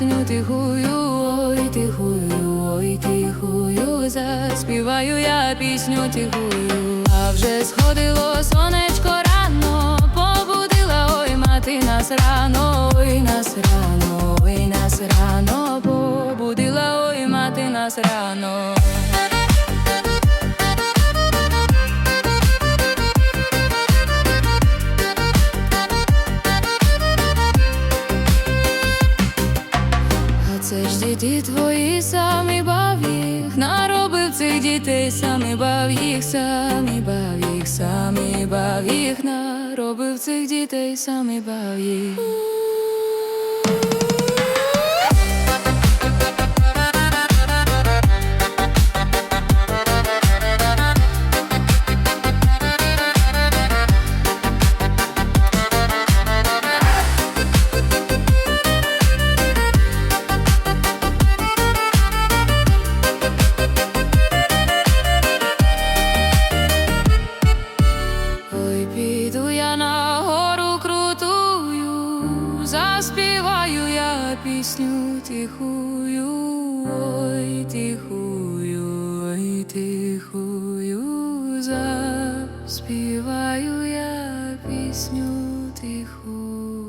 пісню тихую, ой, тихую, ой, тихую, заспіваю я пісню тихую, а вже сходило сонечко рано, побудила, ой, мати нас рано, ой, нас рано, ой, нас рано, побудила, ой, мати нас рано. Це ж діти твої самі бав їх, наробив цих дітей, самі бав їх, самі бав їх, самі бав їх, наробив цих дітей, самі бав їх. я пісню тихую, ой, тихую, ой, тихую, заспіваю я пісню тихую.